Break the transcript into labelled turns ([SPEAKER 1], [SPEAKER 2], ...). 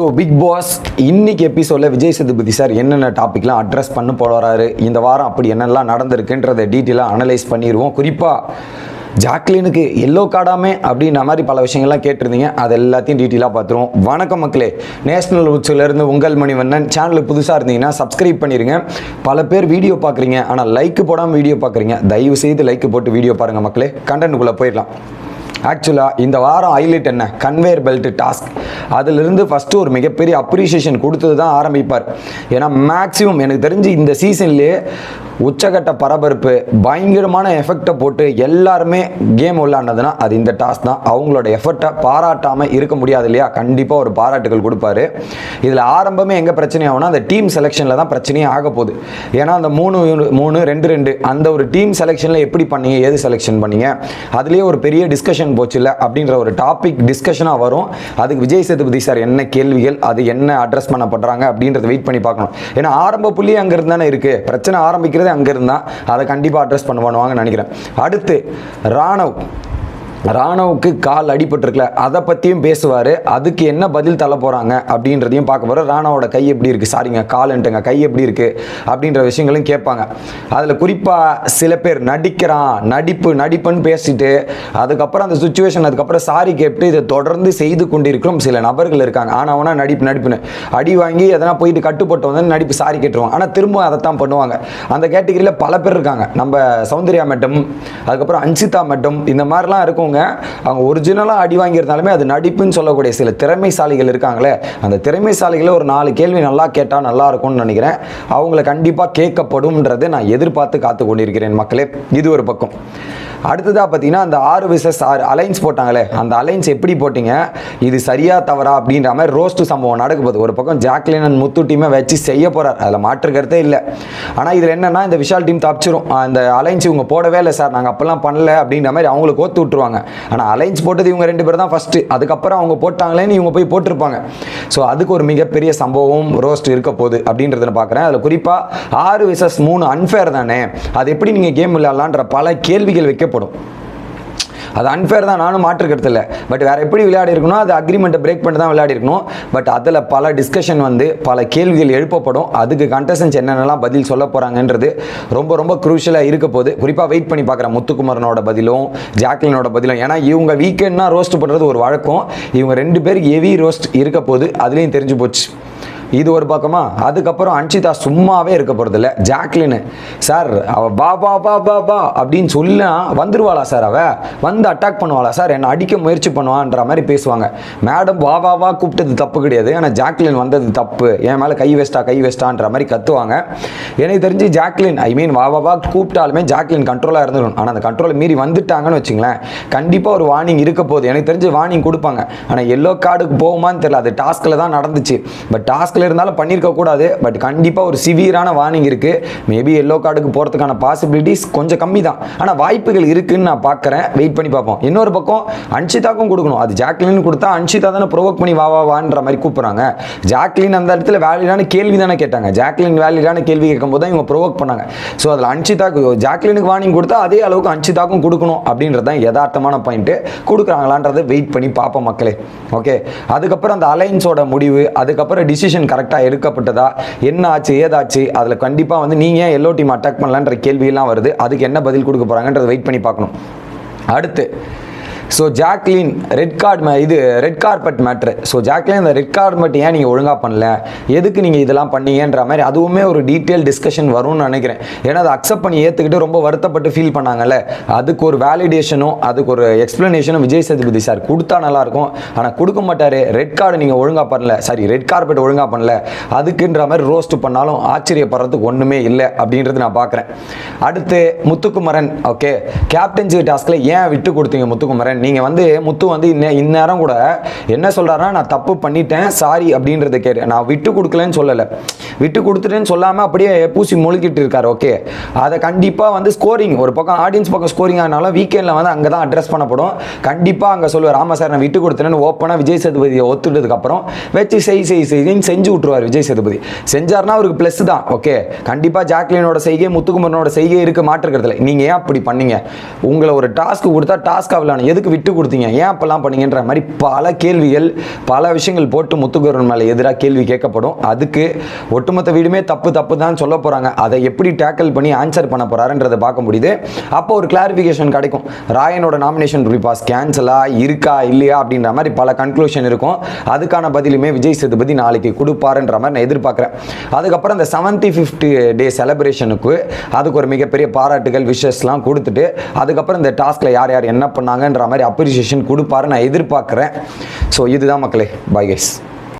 [SPEAKER 1] So big pass இன்னைக்கு எபிசோடில் Vijay Sethupathi sir என்னென்ன டாபிக்லாம் அட்ரஸ் பண்ண போகிறாரு இந்த வாரம் அப்படி என்னெல்லாம் நடந்திருக்குன்றதை டீட்டெயிலாக அனலைஸ் பண்ணிடுவோம் குறிப்பாக ஜாக்லினுக்கு எல்லோ கார்டாமே அப்படின்ற மாதிரி பல விஷயங்கள்லாம் கேட்டிருந்தீங்க. அது எல்லாத்தையும் டீட்டெயிலாக பார்த்துருவோம். வணக்கம் மக்களே. நேஷனல் உச்சிலேருந்து உங்கள் மணிவண்ணன். சேனலுக்கு புதுசாக இருந்தீங்கன்னா சப்ஸ்கிரைப் பண்ணிடுங்க பல பேர் வீடியோ பார்க்குறீங்க. ஆனால் லைக் போடாமல் வீடியோ பார்க்குறீங்க. தயவு செய்து லைக் போட்டு வீடியோ பாருங்கள் மக்களே. கண்டென்ட்டுக்குள்ளே போயிடலாம். ஆக்சுவலாக இந்த வாரம் ஹைலைட் என்ன? கன்வேயர் பெல்ட் டாஸ்க் அதிலிருந்து ஃபஸ்ட்டு ஒரு மிகப்பெரிய அப்ரிசியேஷன் கொடுத்தது தான் ஆரம்பிப்பார். ஏன்னா மேக்ஸிமம் எனக்கு தெரிஞ்சு இந்த சீசன்லேயே உச்சகட்ட பரபரப்பு பயங்கரமான எஃபெக்டை போட்டு எல்லாருமே கேம் விளாண்டதுன்னா அது இந்த டாஸ்க் தான். அவங்களோட எஃபர்ட்டை பாராட்டாமல் இருக்க முடியாது இல்லையா? கண்டிப்பாக ஒரு பாராட்டுகள் கொடுப்பாரு. இதில் ஆரம்பமே எங்கே பிரச்சனை ஆகும்னா அந்த டீம் செலெக்ஷனில் தான் பிரச்சனையே ஆக போகுது. ஏன்னா அந்த மூணு மூணு ரெண்டு ரெண்டு அந்த ஒரு டீம் செலெக்ஷனில் எப்படி பண்ணீங்க? ஏது செலெக்ஷன் பண்ணீங்க? அதுலேயே ஒரு பெரிய டிஸ்கஷன் போச்சு போச்சுல அப்படின்ற ஒரு டாபிக் டிஸ்கஷனாக வரும். அதுக்கு விஜய் சேதுபதி சார் என்ன கேள்விகள் அது என்ன அட்ரஸ் பண்ணப்படுறாங்க அப்படின்றத வெயிட் பண்ணி பார்க்கணும். ஏன்னா ஆரம்ப புள்ளி அங்கேருந்து தானே இருக்குது பிரச்சனை ஆரம்பிக்கிறதே அங்கேருந்து தான் அதை கண்டிப்பாக அட்ரஸ் பண்ண பண்ணுவாங்கன்னு நினைக்கிறேன். அடுத்து ராணவ். ராணுவுக்கு கால் அடிபட்டிருக்கல அதை பற்றியும் பேசுவார். அதுக்கு என்ன பதில் தள்ள போகிறாங்க அப்படின்றதையும் பார்க்க போகிறோம் ராணாவோட கை எப்படி இருக்குது சாரிங்க காலன்ட்டுங்க கை எப்படி இருக்குது அப்படின்ற விஷயங்களும் கேட்பாங்க. அதில் குறிப்பாக சில பேர் நடிக்கிறான் நடிப்பு நடிப்புன்னு பேசிட்டு அதுக்கப்புறம் அந்த சுச்சுவேஷன் அதுக்கப்புறம் சாரி கேட்டு இதை தொடர்ந்து செய்து கொண்டிருக்கிறோம் சில நபர்கள் இருக்காங்க. ஆனால் அவனா நடிப்பு நடிப்புன்னு. அடி வாங்கி எதனா போயிட்டு கட்டுப்பட்டு வந்து நடிப்பு சாரி கேட்டுருவாங்க ஆனால் திரும்ப அதைத்தான் பண்ணுவாங்க. அந்த கேட்டகரியில் பல பேர் இருக்காங்க. நம்ம சௌந்தர்யா மட்டும் அதுக்கப்புறம் அன்சிதா மட்டும் இந்த மாதிரிலாம் இருக்கும். இருக்கவங்க அவங்க ஒரிஜினலாக அடி வாங்கியிருந்தாலுமே அது நடிப்புன்னு சொல்லக்கூடிய சில திறமைசாலிகள் இருக்காங்களே அந்த திறமைசாலிகளை ஒரு நாலு கேள்வி நல்லா கேட்டால் நல்லா இருக்கும்னு நினைக்கிறேன். அவங்கள கண்டிப்பாக கேட்கப்படும்ன்றதை நான் எதிர்பார்த்து காத்து கொண்டிருக்கிறேன் மக்களே. இது ஒரு பக்கம். அடுத்ததாக பார்த்தீங்கன்னா அந்த ஆறு விசஸ் ஆறு அலைன்ஸ் போட்டாங்களே அந்த அலைன்ஸ் எப்படி போட்டீங்க? இது சரியா தவறா அப்படின்ற மாதிரி ரோஸ்ட் சம்பவம் நடக்க போகுது. ஒரு பக்கம் ஜாக்லின் அண்ட் முத்து டீமை வச்சு செய்ய போகிறார் அதில் மாற்று கருத்தே இல்லை. ஆனால் இதில் என்னென்னா இந்த விஷால் டீம் தப்பிச்சிரும். அந்த அலைன்ஸ் இவங்க போடவே இல்லை சார். நாங்கள் அப்போல்லாம் பண்ணல அப்படின்ற மாதிரி அவங்களுக்கு கோத்து விட்டுருவாங்க. ஆனால் அலைன்ஸ் போட்டது இவங்க ரெண்டு பேர் தான் ஃபஸ்ட்டு அதுக்கப்புறம் அவங்க போட்டாங்களேன்னு இவங்க போய் போட்டிருப்பாங்க. ஸோ அதுக்கு ஒரு மிகப்பெரிய சம்பவம் ரோஸ்ட் இருக்க போகுது அப்படின்றத நான் பார்க்குறேன். அதில் குறிப்பாக ஆறு விசஸ் மூணு அன்ஃபேர் தானே? அது எப்படி நீங்கள் கேம் விளையாடலான்ற பல கேள்விகள் வைக்க வைக்கப்படும் அது அன்ஃபேர் தான் நானும் மாற்றுக்கிறது இல்லை பட் வேறு எப்படி விளையாடி இருக்கணும் அது அக்ரிமெண்ட்டை பிரேக் பண்ணி தான் விளையாடி இருக்கணும் பட் அதில் பல டிஸ்கஷன் வந்து பல கேள்விகள் எழுப்பப்படும். அதுக்கு கண்டஸ்டன்ஸ் என்னென்னலாம் பதில் சொல்ல போகிறாங்கன்றது ரொம்ப ரொம்ப குரூஷியலாக இருக்க போது குறிப்பாக வெயிட் பண்ணி பார்க்குறேன் முத்துக்குமரனோட பதிலும் ஜாக்லினோட பதிலும். ஏன்னா இவங்க வீக்கெண்ட்னா ரோஸ்ட் பண்ணுறது ஒரு வழக்கம். இவங்க ரெண்டு பேருக்கு ஹெவி ரோஸ்ட் இருக்க போது அதுலேயும் தெரிஞ்சு போச்சு. இது ஒரு பக்கமா? அதுக்கப்புறம் அன்ஷிதா சும்மாவே இருக்க போகிறதில்ல ஜாக்லின். சார் அவ பா பா பா பா பா அப்படின்னு சொல்ல வந்துருவாளா சார் அவ? வந்து அட்டாக் பண்ணுவாளா சார்? என்னை அடிக்க முயற்சி பண்ணுவான்ற மாதிரி பேசுவாங்க. மேடம் வா வா வா கூப்பிட்டது தப்பு கிடையாது. ஆனால் ஜாக்லின் வந்தது தப்பு. என் மேலே கை வேஸ்டா கை வேஸ்டான்ற மாதிரி கத்துவாங்க. எனக்கு தெரிஞ்சு ஜாக்லின் ஐ மீன் வா வா வா கூப்பிட்டாலுமே ஜாக்லின் கண்ட்ரோலாக இருந்துடும் ஆனால் அந்த கண்ட்ரோலை மீறி வந்துட்டாங்கன்னு வச்சுங்களேன் கண்டிப்பாக ஒரு வார்னிங் இருக்க போகுது. எனக்கு தெரிஞ்சு வார்னிங் கொடுப்பாங்க. ஆனால் எல்லோ கார்டுக்கு போகுமான்னு தெரியல. அது டாஸ்கில் தான் நடந்துச்சு. பட் டாஸ்கில் இருந்தாலும் பண்ணியிருக்க கூடாது. பட் கண்டிப்பாக ஒரு சிவியரான வார்னிங் இருக்குது மேபி எல்லோ கார்டுக்கு போகிறதுக்கான பாசிபிலிட்டிஸ் கொஞ்சம் கம்மி தான். ஆனால் வாய்ப்புகள் இருக்குன்னு நான் பார்க்குறேன். வெயிட் பண்ணி பார்ப்போம். இன்னொரு பக்கம் அன்ஷிதாக்கும் கொடுக்கணும். அது ஜாக்லின் கொடுத்தா அன்ஷிதா தானே ப்ரொவோக் பண்ணி வா வா வான்ற மாதிரி கூப்பிட்றாங்க. ஜாக்லின் அந்த இடத்துல வேலிடான கேள்வி தானே கேட்டாங்க. ஜாக்லின் வேலிடான கேள்வி கேட்கும்போது தான் இவங்க ப்ரொவோக் பண்ணாங்க. ஸோ அதில் அன்ஷிதாக்கு ஜாக்லினுக்கு வார்னிங் கொடுத்தா அதே அளவுக்கு அன்ஷிதாக்கும் கொடுக்கணும் அப்படின்றது தான் யதார்த்தமான பாயிண்ட்டு கொடுக்குறாங்களான்றதை வெயிட் பண்ணி பார்ப்போம் மக்களே. ஓகே அதுக்கப்புறம் அந்த அலைன்ஸோட முடிவு அதுக்கப்புறம் டிசிஷன் கரெக்டாக எடுக்கப்பட்டதா? என்ன ஆச்சு? ஏதாச்சு? அதில் கண்டிப்பாக வந்து நீங்கள் எல்லோ டீம் அட்டாக் பண்ணலான்ற கேள்வியெல்லாம் வருது. அதுக்கு என்ன பதில் கொடுக்க போகிறாங்கன்றதை வெயிட் பண்ணி பார்க்கணும். அடுத்து ஸோ ஜாக்லின் ரெட் கார்டு இது red carpet matter so Jacqueline அந்த ரெட் கார்பெட் ஏன் நீங்கள் ஒழுங்காக பண்ணல? எதுக்கு நீங்கள் இதெல்லாம் பண்ணீங்கன்ற மாதிரி அதுவுமே ஒரு டீட்டெயில் டிஸ்கஷன் வரும்னு நினைக்கிறேன். ஏன்னா அதை அக்செப்ட் பண்ணி ஏற்றுக்கிட்டு ரொம்ப வருத்தப்பட்டு ஃபீல் பண்ணாங்கல்ல. அதுக்கு ஒரு வேலிடேஷனும் அதுக்கு ஒரு எக்ஸ்ப்ளனேஷனும் விஜய் சேதுபதி சார் கொடுத்தா நல்லாயிருக்கும் ஆனால் கொடுக்க மாட்டார். ரெட் கார்டு நீங்கள் ஒழுங்காக பண்ணல. சாரி ரெட் கார்பெட் ஒழுங்காக பண்ணல. அதுக்குன்ற மாதிரி ரோஸ்ட் பண்ணாலும் ஆச்சரியப்படுறதுக்கு ஒன்றுமே இல்லை அப்படின்றது நான் பார்க்குறேன் அடுத்து முத்துக்குமரன் ஓகே கேப்டன்சி டாஸ்கில் ஏன் விட்டு கொடுத்தீங்க முத்துக்குமரன்? நீங்கள் வந்து முத்து வந்து இன்ன இந்நேரம் கூட என்ன சொல்கிறாருன்னா நான் தப்பு பண்ணிட்டேன் சாரி அப்படின்றத கேட்டு நான் விட்டு கொடுக்கலன்னு சொல்லலை. விட்டு கொடுத்துட்டேன்னு சொல்லாமல் அப்படியே பூசி முழுக்கிட்டு இருக்காரு ஓகே அதை கண்டிப்பாக வந்து ஸ்கோரிங் ஒரு பக்கம் ஆடியன்ஸ் பக்கம் ஸ்கோரிங் ஆனாலும் வீக்கெண்டில் வந்து அங்கே தான் அட்ரஸ் பண்ணப்படும். கண்டிப்பாக அங்கே சொல்லுவார் ஆமாம் சார் நான் விட்டு கொடுத்தேன்னு ஓப்பனாக விஜய் சேதுபதியை ஒத்துட்டதுக்கப்புறம் வச்சு செய் செய் செய்தின்னு செஞ்சு விட்ருவார் விஜய் சேதுபதி. செஞ்சார்னா அவருக்கு ப்ளஸ் தான் ஓகே கண்டிப்பாக ஜாக்லினோட செய்கை முத்துக்குமரனோட செய்கை இருக்க மாற்றுக்கிறதுல நீங்கள் ஏன் அப்படி பண்ணீங்க? உங்களை ஒரு டாஸ்க் கொடுத்தா டாஸ்க் அவ்வளோ எதுக்கு எதுக்கு விட்டு கொடுத்தீங்க ஏன் அப்பெல்லாம் பண்ணீங்கன்ற மாதிரி பல கேள்விகள் பல விஷயங்கள் போட்டு முத்துக்குரன் மேலே எதிராக கேள்வி கேட்கப்படும். அதுக்கு ஒட்டுமொத்த வீடுமே தப்பு தப்பு தான் சொல்ல போகிறாங்க அதை எப்படி டேக்கிள் பண்ணி ஆன்சர் பண்ண போகிறாருன்றதை பார்க்க முடியுது. அப்போ ஒரு கிளாரிஃபிகேஷன் கிடைக்கும். ராயனோட நாமினேஷன் பாஸ் கேன்சலாக இருக்கா? இல்லையா? அப்படின்ற மாதிரி பல கன்க்ளூஷன் இருக்கும். அதுக்கான பதிலுமே விஜய் சேதுபதி நாளைக்கு கொடுப்பாருன்ற மாதிரி நான் எதிர்பார்க்குறேன். அதுக்கப்புறம் இந்த செவன்த்தி ஃபிஃப்டி டே செலப்ரேஷனுக்கு அதுக்கு ஒரு மிகப்பெரிய பாராட்டுகள் விஷஸ்லாம் கொடுத்துட்டு அதுக்கப்புறம் இந்த டாஸ்கில் யார் யார் என்ன பண்ணாங்கன்ற மாதிரி அப்ரிசியேஷன் கொடுப்பாரு நான் எதிர்பார்க்குறேன். ஸோ இதுதான் மக்களே. Bye guys